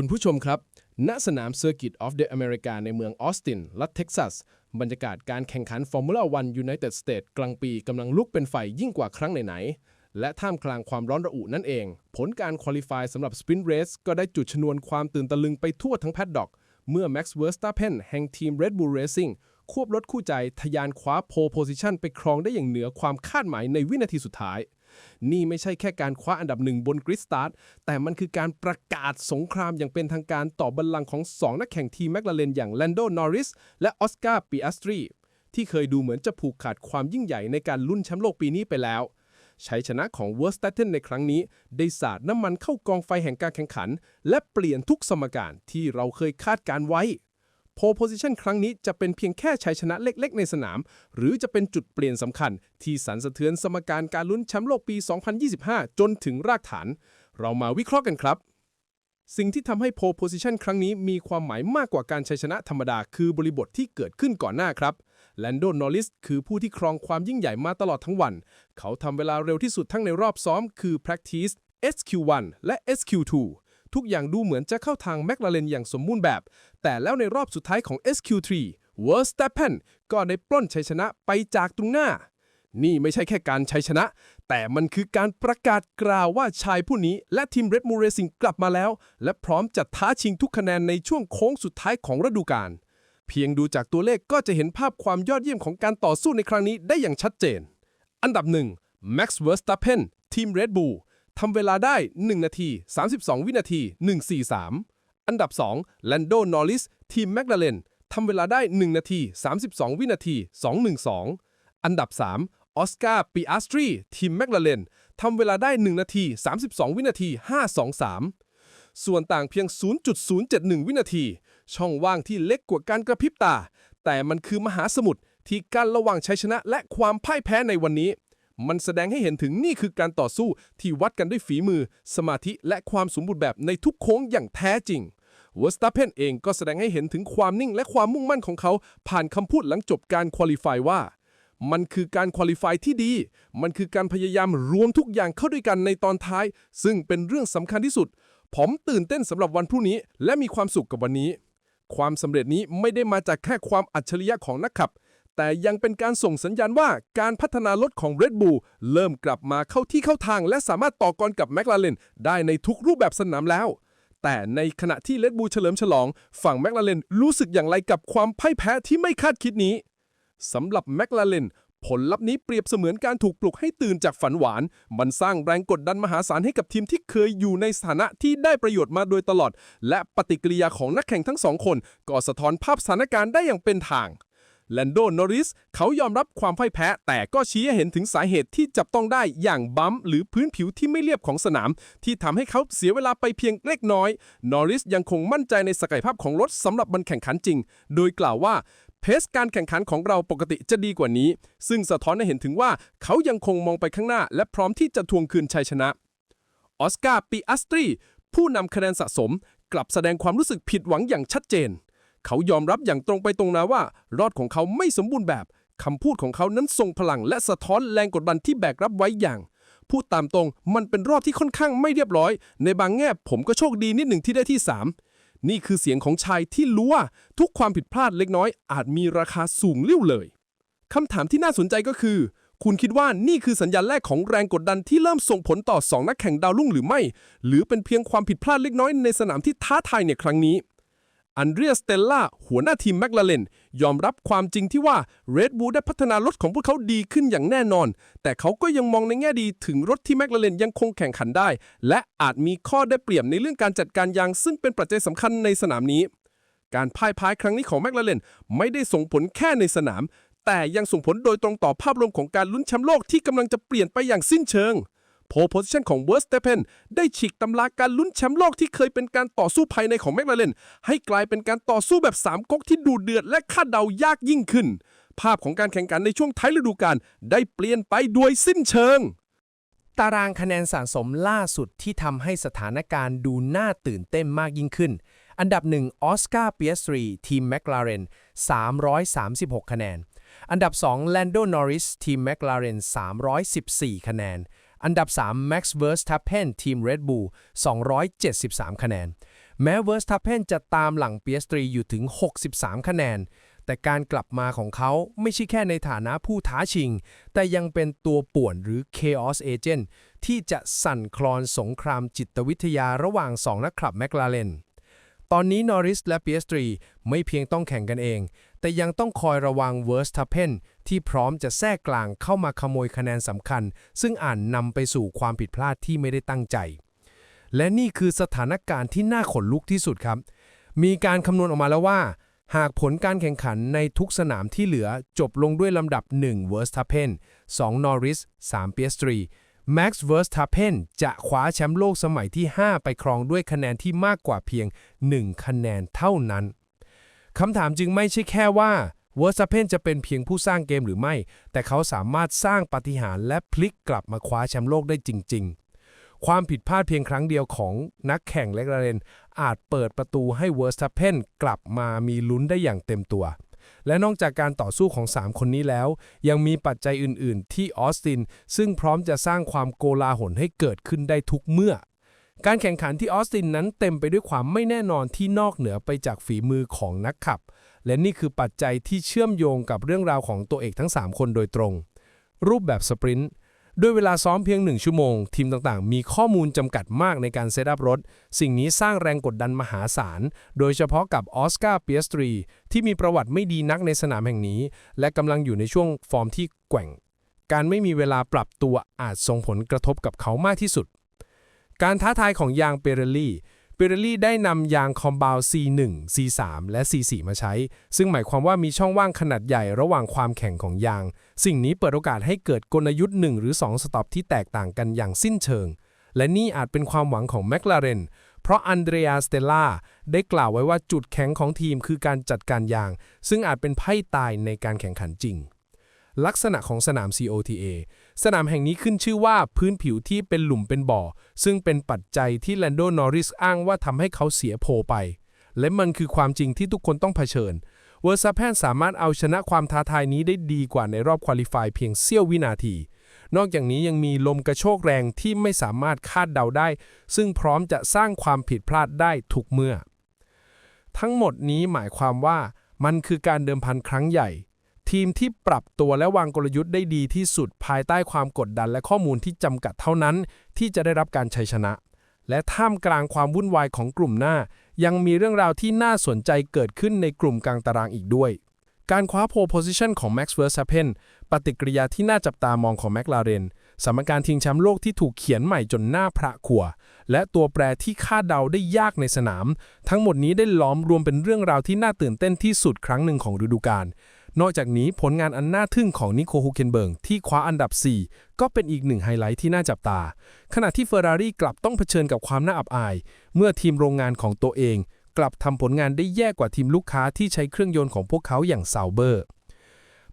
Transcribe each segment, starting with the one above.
คุณผู้ชมครับ ณ สนาม Circuit of the America ในเมืองออสติน รัฐเท็กซัส บรรยากาศการแข่งขัน Formula One United States กลางปีกำลังลุกเป็นไฟยิ่งกว่าครั้งไหนๆ และท่ามกลางความร้อนระอุนั่นเอง ผลการคุริฟายสำหรับ Sprint Race ก็ได้จุดชนวนความตื่นตะลึงไปทั่วทั้งแพดด็อก เมื่อ Max Verstappen แห่งทีม Red Bull Racing ควบรถคู่ใจทะยานคว้าโพโพซิชันไปครองได้อย่างเหนือความคาดหมายในวินาทีสุดท้าย นี่ไม่ใช่แค่การคว้าอันดับหนึ่งบนกริดสตาร์ทแต่มันคือการประกาศสงครามอย่างเป็นทางการต่อบัลลังก์ของ 2 นักแข่งทีมแมคลาเรนอย่างแลนโดนอริสและออสการ์ปิอัสตรีที่เคยดูเหมือนจะผูกขาดความยิ่งใหญ่ในการลุ้นแชมป์โลกปีนี้ไปแล้วชัยชนะของเวอร์สตัตเทนในครั้งนี้ ได้สาดน้ำมันเข้ากองไฟแห่งการแข่งขัน และเปลี่ยนทุกสมการที่เราเคยคาดการไว้ โพโพซิชันครั้งนี้จะเป็นเพียงแค่ชัยชนะเล็กๆ ในสนาม หรือจะเป็นจุดเปลี่ยนสำคัญ ที่สั่นสะเทือนสมการการลุ้นแชมป์โลกปี 2025 จนถึงรากฐาน เรามาวิเคราะห์กันครับ สิ่งที่ทำให้โพโพซิชันครั้งนี้มีความหมายมากกว่าการชัยชนะธรรมดา คือบริบทที่เกิดขึ้นก่อนหน้าครับแลนโดนอริสคือผู้ที่ครองความยิ่งใหญ่มาตลอดทั้งวัน เขาทำเวลาเร็วที่สุดทั้งในรอบซ้อมคือ practice SQ1 และ SQ2 ทุกอย่างดูเหมือนจะเข้าทางแมคลาเรนอย่างสมบูรณ์แบบ แต่แล้วในรอบสุดท้ายของ SQ3 Verstappen ก็ได้ปล้นชัยชนะไปจากตรงหน้า นี่ไม่ใช่แค่การชัยชนะ แต่มันคือการประกาศกล่าวว่าชายผู้นี้และทีม Red Bull Racing กลับมาแล้ว และพร้อมจะท้าชิงทุกคะแนนในช่วงโค้งสุดท้ายของฤดูกาลเพียงดูจากตัวเลขก็จะเห็นภาพความยอดเยี่ยมของการต่อสู้ในครั้งนี้ได้อย่างชัดเจน อันดับ1 Max Verstappen ทีม Red Bull ทำเวลาได้ 1 นาที 32 วินาที 143 อันดับ2 Lando Norris ทีม McLaren ทำเวลาได้ 1 นาที 32 วินาที 212 อันดับ 3 ออสการ์ปิอัสตรี ทีม McLaren ทำเวลาได้ 1 นาที 32 วินาที 523 ส่วนต่างเพียง 0.071 วินาที ช่องว่างที่เล็กกว่าการกระพริบตา แต่มันคือมหาสมุทรที่กั้นระหว่างชัยชนะและความพ่ายแพ้ในวันนี้ มันแสดงให้เห็นถึงนี่คือการต่อสู้ที่วัดกันด้วยฝีมือ สมาธิและความสมบูรณ์แบบในทุกโค้งอย่างแท้จริงวอร์สตัปเพนเองก็แสดงให้เห็นถึงความนิ่งและความมุ่งมั่นของเขา ผ่านคำพูดหลังจบการควอลิฟายว่า มันคือการควอลิฟายที่ดี มันคือการพยายามรวมทุกอย่างเข้าด้วยกันในตอนท้าย ซึ่งเป็นเรื่องสำคัญที่สุด ผมตื่นเต้นสำหรับวันพรุ่งนี้ และมีความสุขกับวันนี้ ความสำเร็จนี้ไม่ได้มาจากแค่ความอัจฉริยะของนักขับ แต่ยังเป็นการส่งสัญญาณว่าการพัฒนารถของ Red Bull เริ่มกลับมาเข้าที่เข้าทาง และสามารถต่อกรกับ McLaren ได้ในทุกรูปแบบสนามแล้ว แต่ในขณะที่ Red Bull เฉลิมฉลอง ฝั่ง McLaren รู้สึกอย่างไรกับความพ่ายแพ้ที่ไม่คาดคิดนี้สำหรับ McLaren ผลลัพธ์นี้เปรียบเสมือนการถูกปลุกให้ตื่นจากฝันหวาน มันสร้างแรงกดดันมหาศาลให้กับทีมที่เคยอยู่ในสถานะที่ได้ประโยชน์มาโดยตลอด และปฏิกิริยาของนักแข่งทั้งสองคน ก็สะท้อนภาพสถานการณ์ได้อย่างเป็นทาง แลนโดนอริสเขายอมรับความพ่ายแพ้ แต่ก็ชี้ให้เห็นถึงสาเหตุที่จับต้องได้อย่างบัมหรือพื้นผิวที่ไม่เรียบของสนาม ที่ทำให้เขาเสียเวลาไปเพียงเล็กน้อย นอริสยังคงมั่นใจในศักยภาพของรถสำหรับมันแข่งขันจริง โดยกล่าวว่าเพสการแข่งขันของเราปกติจะดีกว่านี้ ซึ่งสะท้อนให้เห็นถึงว่าเขายังคงมองไปข้างหน้า และพร้อมที่จะทวงคืนชัยชนะออสการ์ปิอัสตรีผู้นำคะแนนสะสม กลับแสดงความรู้สึกผิดหวังอย่างชัดเจน เขายอมรับอย่างตรงไปตรงมาว่า รอดของเขาไม่สมบูรณ์แบบคำพูดของเขานั้นทรงพลังและสะท้อนแรงกดดันที่แบกรับไว้อย่าง พูดตามตรง มันเป็นรอบที่ค่อนข้างไม่เรียบร้อย ในบางแง่ผมก็โชคดีนิดหนึ่งที่ได้ที่ 3 นี่คือเสียงของชายที่รู้ว่าทุกความผิดพลาดเล็กน้อย อาจมีราคาสูงเลี้ยวเลยคำถามที่น่าสนใจก็คือ คุณคิดว่านี่คือสัญญาณแรกของแรงกดดันที่เริ่มส่งผลต่อ 2 นักแข่งดาวรุ่งหรือไม่ หรือเป็นเพียงความผิดพลาดเล็กน้อยในสนามที่ท้าทายในครั้งนี้ อันเดรียสเตลล่าหัวหน้าทีมแมคลาเรนยอมรับความจริงที่ว่า Red Bull ได้พัฒนารถของพวกเขาดีขึ้นอย่างแน่นอน แต่เขาก็ยังมองในแง่ดีถึงรถที่แมคลาเรนยังคงแข่งขันได้ และอาจมีข้อได้เปรียบในเรื่องการจัดการยาง ซึ่งเป็นปัจจัยสำคัญในสนามนี้ การพ่ายพายครั้งนี้ของแมคลาเรนไม่ได้ส่งผลแค่ในสนาม แต่ยังส่งผลโดยตรงต่อภาพรวมของการลุ้นแชมป์โลกที่กำลังจะเปลี่ยนไปอย่างสิ้นเชิง โพโพซิชันของเวอร์สเตเพนได้ฉีกตำราการลุ้นแชมป์โลกที่เคยเป็นการต่อสู้ภายในของแมคลาเรนให้กลายเป็นการต่อสู้แบบสามก๊กที่ดูเดือดและคาดเดายากยิ่งขึ้น ภาพของการแข่งขันในช่วงท้ายฤดูกาลได้เปลี่ยนไปโดยสิ้นเชิง ตารางคะแนนสะสมล่าสุดที่ทำให้สถานการณ์ดูน่าตื่นเต้นมากยิ่งขึ้น อันดับหนึ่งออสการ์เปียสตรีทีมแมคลาเรน336 คะแนนอันดับ2แลนโดนอริสทีมแมคลาเรน314 คะแนน อันดับ 3 Max Verstappen ทีม Red Bull 273 คะแนน แม้ Verstappen จะตามหลังเปียสตรีอยู่ถึง 63 คะแนน แต่การกลับมาของเขาไม่ใช่แค่ในฐานะผู้ท้าชิง แต่ยังเป็นตัวป่วนหรือ Chaos Agent ที่จะสั่นคลอนสงครามจิตวิทยาระหว่างสองนักขับแมคลาเรน ตอนนี้นอริสและเปียสตรีไม่เพียงต้องแข่งกันเอง แต่ยังต้องคอยระวังเวอร์สทัพเพนที่พร้อมจะแทรกกลางเข้ามาขโมยคะแนนสำคัญ ซึ่งอ่านนำไปสู่ความผิดพลาดที่ไม่ได้ตั้งใจ และนี่คือสถานการณ์ที่น่าขนลุกที่สุดครับ มีการคำนวณออกมาแล้วว่า หากผลการแข่งขันในทุกสนามที่เหลือจบลงด้วยลำดับ1 Verstappen 2 Norris 3 Piastri Max Verstappen จะคว้าแชมป์โลกสมัยที่ 5 ไปครองด้วยคะแนนที่มากกว่าเพียง 1 คะแนนเท่านั้น คำถามจึงไม่ใช่แค่ว่า Verstappen จะเป็นเพียงผู้สร้างเกมหรือไม่ แต่เขาสามารถสร้างปาฏิหาริย์และพลิกกลับมาคว้าแชมป์โลกได้จริง ๆ ความผิดพลาดเพียงครั้งเดียวของนักแข่งแลกระเรนอาจเปิดประตูให้เวอร์สตัพเพนกลับมามีลุ้นได้อย่างเต็มตัว และนอกจากการต่อสู้ของ 3 คนนี้แล้ว ยังมีปัจจัยอื่น ๆ ที่ออสติน ซึ่งพร้อมจะสร้างความโกลาหลให้เกิดขึ้นได้ทุกเมื่อ การแข่งขันที่ออสตินนั้นเต็มไปด้วยความไม่แน่นอนที่นอกเหนือไปจากฝีมือของนักขับ และนี่คือปัจจัยที่เชื่อมโยงกับเรื่องราวของตัวเอกทั้ง 3 คนโดยตรง รูปแบบสปรินต์ ด้วยเวลาซ้อมเพียง 1 ชั่วโมง ทีมต่างๆ มีข้อมูลจำกัดมากในการเซตอัพรถ สิ่งนี้สร้างแรงกดดันมหาศาล โดยเฉพาะกับออสการ์เปียสตรี ที่มีประวัติไม่ดีนักในสนามแห่งนี้ และกำลังอยู่ในช่วงฟอร์มที่แกว่ง การไม่มีเวลาปรับตัวอาจส่งผลกระทบกับเขามากที่สุด การท้าทายของยางเปเรลลี่ ปเรลลี่ได้นำยางคอมบาว C1 C3 และ C4 มาใช้ ซึ่งหมายความว่ามีช่องว่างขนาดใหญ่ระหว่างความแข็งของยาง สิ่งนี้เปิดโอกาสให้เกิดกลยุทธ์ 1 หรือ 2 สต็อปที่แตกต่างกันอย่างสิ้นเชิง และนี่อาจเป็นความหวังของแมคลาเรนเพราะอันเดรียสเตลล่าได้กล่าวไว้ว่าจุดแข็งของทีมคือการจัดการยาง ซึ่งอาจเป็นไพ่ตายในการแข่งขันจริง ลักษณะของสนาม COTA สนามแห่งนี้ขึ้นชื่อว่าพื้นผิวที่เป็นหลุมเป็นบ่อ ซึ่งเป็นปัจจัยที่แลนโดนอริสอ้างว่าทำให้เขาเสียโพไป และมันคือความจริงที่ทุกคนต้องเผชิญ เวอร์ซาแพนสามารถเอาชนะความท้าทายนี้ได้ดีกว่าในรอบควอลิฟายเพียงเสี้ยววินาที นอกจากนี้ยังมีลมกระโชกแรงที่ไม่สามารถคาดเดาได้ ซึ่งพร้อมจะสร้างความผิดพลาดได้ทุกเมื่อ ทั้งหมดนี้หมายความว่ามันคือการเดิมพันครั้งใหญ่ ทีมที่ปรับตัวและวางกลยุทธ์ได้ดีที่สุดภายใต้ความกดดันและข้อมูลที่จำกัดเท่านั้น ที่จะได้รับการชัยชนะ และท่ามกลางความวุ่นวายของกลุ่มหน้า ยังมีเรื่องราวที่น่าสนใจเกิดขึ้นในกลุ่มกลางตารางอีกด้วย การคว้าโพโพซิชันของ Max Verstappen ปฏิกิริยาที่น่าจับตามองของ McLaren สมการชิงแชมป์โลกที่ถูกเขียนใหม่จนหน้าพระขัว และตัวแปรที่คาดเดาได้ยากในสนาม ทั้งหมดนี้ได้ล้อมรวมเป็นเรื่องราวที่น่าตื่นเต้นที่สุดครั้งหนึ่งของฤดูกาล นอกจากนี้ผลงานอันน่าทึ่งของนิโคฮูเคนเบิร์กที่คว้าอันดับ 4 ก็เป็นอีกหนึ่งไฮไลท์ที่น่าจับตา ขณะที่เฟอร์รารี่กลับต้องเผชิญกับความน่าอับอาย เมื่อทีมโรงงานของตัวเอง กลับทำผลงานได้แย่กว่าทีมลูกค้าที่ใช้เครื่องยนต์ของพวกเขาอย่างซาวเบอร์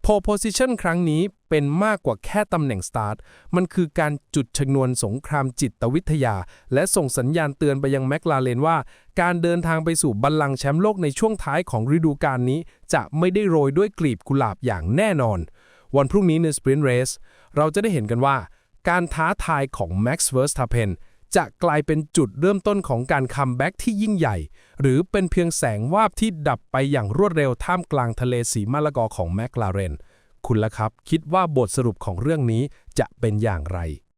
พโพซิชันครั้งนี้เป็นมากกว่าแค่ตำแหน่งสตาร์ทมันคือการจุดชนวนสงครามจิตวิทยา และส่งสัญญาณเตือนไปยังแมคลาเรนว่า การเดินทางไปสู่บัลลังก์แชมป์โลกในช่วงท้ายของฤดูกาลนี้ จะไม่ได้โรยด้วยกลีบกุหลาบอย่างแน่นอน วันพรุ่งนี้ในสปรินต์เรสเราจะได้เห็นกันว่า การท้าทายของ Max Verstappen จะกลายเป็นจุดเริ่มต้นของการคัมแบ็กที่ยิ่งใหญ่ หรือเป็นเพียงแสงวาบที่ดับไปอย่างรวดเร็วท่ามกลางทะเลสีมะละกอของแมคลาเรน คุณละครับ คิดว่าบทสรุปของเรื่องนี้จะเป็นอย่างไร